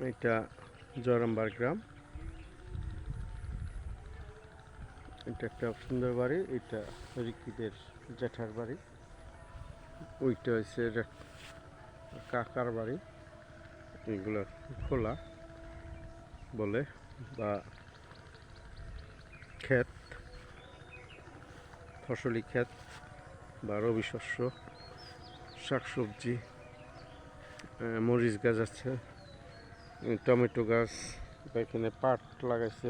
এটা জয়রামবার গ্রাম। এটা একটা সুন্দর বাড়ি, এটা রিকিদের জ্যাঠার বাড়ি। ওইটা হচ্ছে কাকার বাড়ি। এগুলো খোলা বলে, বা ক্ষেত, ফসলি ক্ষেত, বা রবি শস্য, শাকসবজি মরিচ গাছ আছে। টমেটো গাছ এখানে পাট লাগাইছে।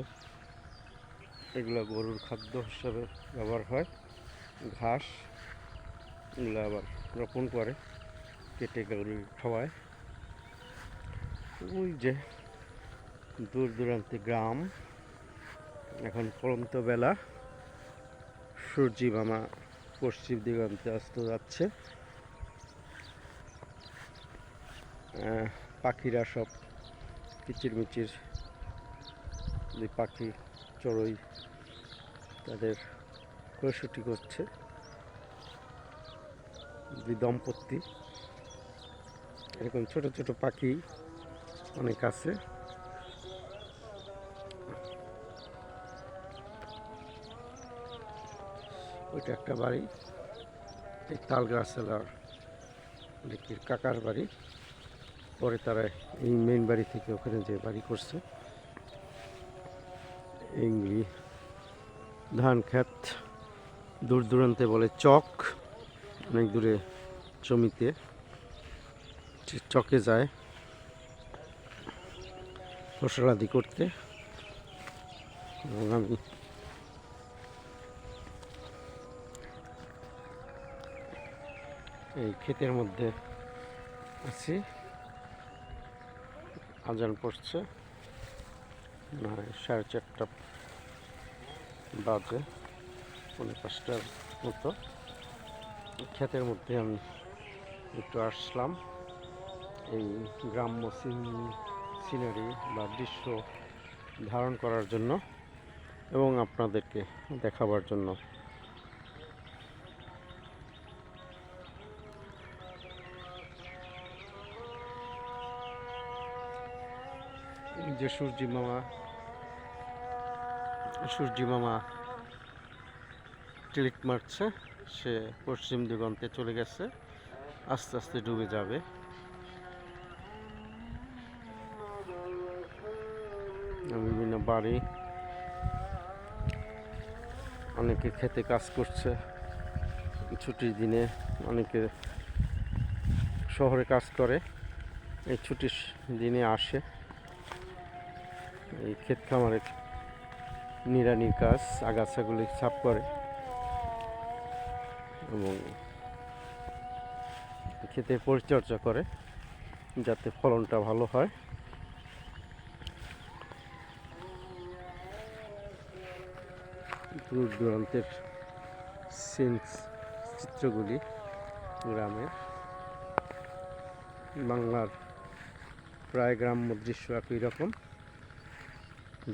এগুলো গরুর খাদ্য হিসাবে ব্যবহার হয়। ঘাস এগুলো আবার রোপণ করে, কেটে গরু খাওয়ায়। ওই যে দূর দূরান্তে গ্রাম, এখন পরন্ত বেলা। সূর্যি মামা পশ্চিম দিগন্তে অস্ত যাচ্ছে। পাখিরা সব কিচিরমিচির যে পাখি চড়ুই তাদের কৈশটি করছে। দুই দম্পতি, এরকম ছোট ছোট পাখি অনেক আছে। ওইটা একটা বাড়ি, এই তাল দেখি কাকার বাড়ি। পরে তারা এই মেন বাড়ি থেকে ওখানে যে বাড়ি করছে এইগুলি ধান ক্ষেত, দূর দূরান্তে বলে চক, অনেক দূরে জমিতে চকে যায় ফসলাদি করতে। এবং আমি এই ক্ষেতের মধ্যে আছি। আজান পড়ছে। না সাড়ে চারটা বাজে, পৌনে পাঁচটার মতো। ক্ষেতের মধ্যে আমি একটু আসলাম। এই গ্রাম্য সিনারি বা দৃশ্য ধারণ করার জন্য এবং আপনাদেরকে দেখাবার জন্য। যে সূর্যি মামা সূর্যি মামা ক্লিক মারছে, সে পশ্চিম দিগন্তে চলে গেছে, আস্তে আস্তে ডুবে যাবে। বিভিন্ন বাড়ি, অনেকে খেতে কাজ করছে, ছুটির দিনে অনেকে শহরে কাজ করে, এই ছুটির দিনে আসে। এই ক্ষেত খামারের নিড়ানির কাজ, আগাছাগুলি সাফ করে এবং ক্ষেতের পরিচর্যা করে যাতে ফলনটা ভালো হয়। দূর দূরান্তের সিনস চিত্রগুলি গ্রামের বাংলার প্রায় গ্রাম্য দৃশ্য একই রকম।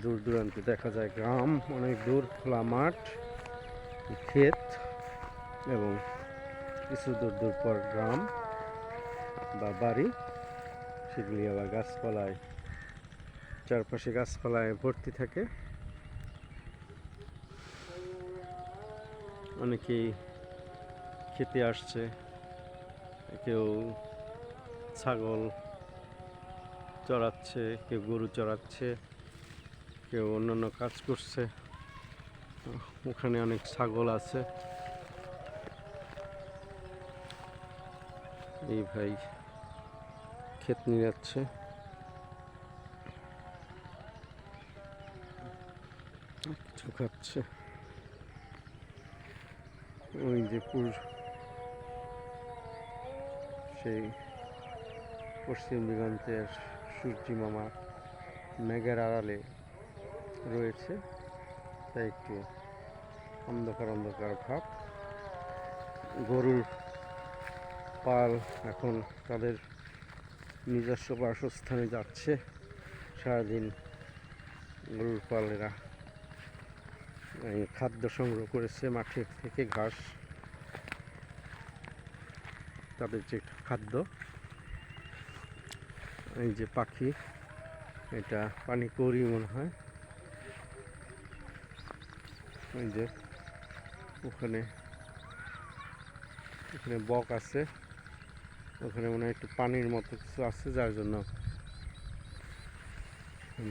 দূর দূরান্তে দেখা যায় গ্রাম, অনেক দূর খোলা মাঠ, ক্ষেত এবং কিছু দূর দূর পর গ্রাম বা বাড়ি। সেগুলি আবার গাছপালায়, চারপাশে গাছপালায় ভর্তি থাকে। অনেকেই খেতে আসছে, কেউ ছাগল চড়াচ্ছে, কেউ গরু চড়াচ্ছে। কেউ অন্যান্য কাজ করছে। ওখানে অনেক ছাগল আছে। এই ভাই ক্ষেত নিয়ে যাচ্ছে। কিছু খাচ্ছে। ওই যে পুর সেই পশ্চিম দিগন্তের সূর্যি মামা মেঘের আড়ালে রয়েছে। তাই একটু অন্ধকার অন্ধকার ভাব। গরুর পাল এখন তাদের নিজস্ব বাসস্থানে যাচ্ছে। সারাদিন গরুর পালেরা খাদ্য সংগ্রহ করেছে মাঠে থেকে ঘাস। তাদের যে খাদ্য, এই যে পাখি, এটা পানি করি মনে হয়। ওই যে, ওখানে ওখানে বক আছে। ওখানে মনে একটু পানির মতো কিছু আছে, যার জন্য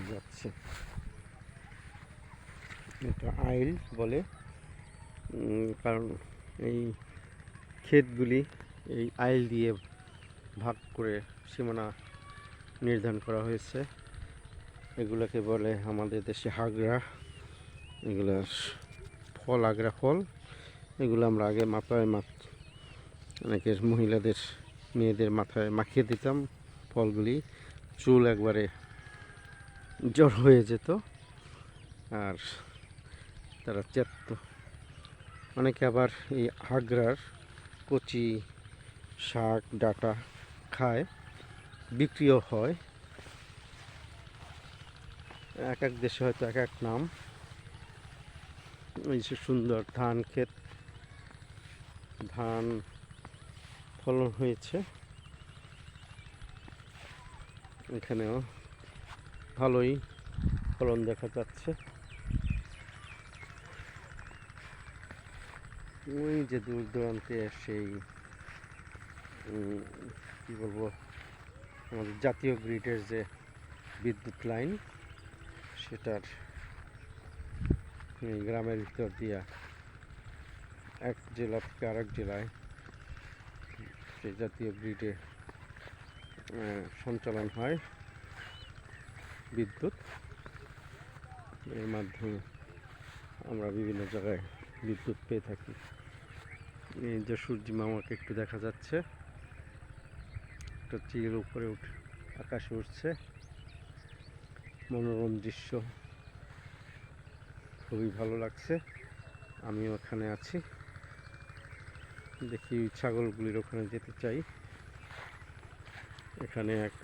যাচ্ছে। এটা আইল বলে কারণ এই ক্ষেতগুলি এই আইল দিয়ে ভাগ করে সীমানা নির্ধারণ করা হয়েছে। এগুলোকে বলে আমাদের দেশে হাগরা এগুলো ফল, আগ্রা ফল, এগুলো আমরা আগে মাথায় মাখ অনেকের মহিলাদের, মেয়েদের মাথায় মাখিয়ে দিতাম ফলগুলি। চুল একবারে জ্বর হয়ে যেত। আর তারা চেত অনেকে আবার এই আগ্রার কচি শাক, ডাটা খায়, বিক্রিও হয়। এক এক দেশে হয়তো এক এক নাম। এই যে সুন্দর ধান ক্ষেত, ধান ফলন হয়েছে। এখানেও ভালোই ফলন দেখা যাচ্ছে। ওই যে দূর দূরান্তে সেই কি বলব, আমাদের জাতীয় গ্রিডের যে বিদ্যুৎ লাইন সেটার এই গ্রামের ভিতর দিয়া এক জেলা থেকে আরেক জেলায় সেই জাতীয় গ্রিডে সঞ্চালন হয় বিদ্যুৎ। এর মাধ্যমে আমরা বিভিন্ন জায়গায় বিদ্যুৎ পেয়ে থাকি। এই যে সূর্য মামাকে একটু দেখা যাচ্ছে। একটা চিল উপরে উঠে আকাশে উঠছে। মনোরম দৃশ্য। খুবই ভালো লাগছে। আমি ওখানে আছি। দেখি ছাগলগুলির ওখানে যেতে চাই। এখানে এক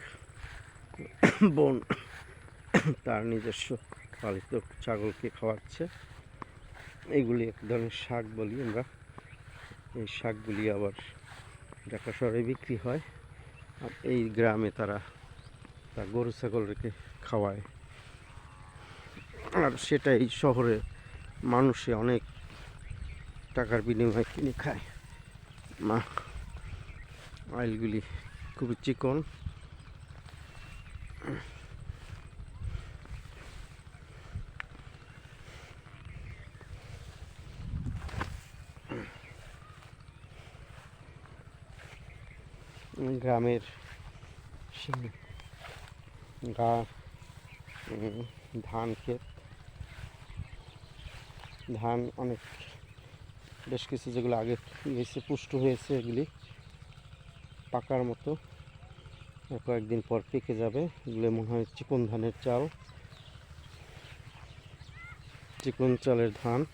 বোন তার নিজস্ব পালিত ছাগলকে খাওয়াচ্ছে। এইগুলি এক ধরনের শাক বলি আমরা। এই শাকগুলি আবার ঢাকা শহরে বিক্রি হয়। আর এই গ্রামে তারা তার গরু ছাগল রেখে খাওয়ায়। আর সেটাই শহরে মানুষে অনেক টাকার বিনিময়ে কিনে খায়। মা, অয়েলগুলি খুবই চিকন। গ্রামের গা ধান ক্ষেত। ধান অনেক, বেশ কিছু যেগুলো আগে গেছে, পুষ্ট হয়েছে এগুলি পাকার মতো। কয়েকদিন পর পেকে যাবে। এগুলো মনে হয় চিকন ধানের চাল। চিকন চালের ধান।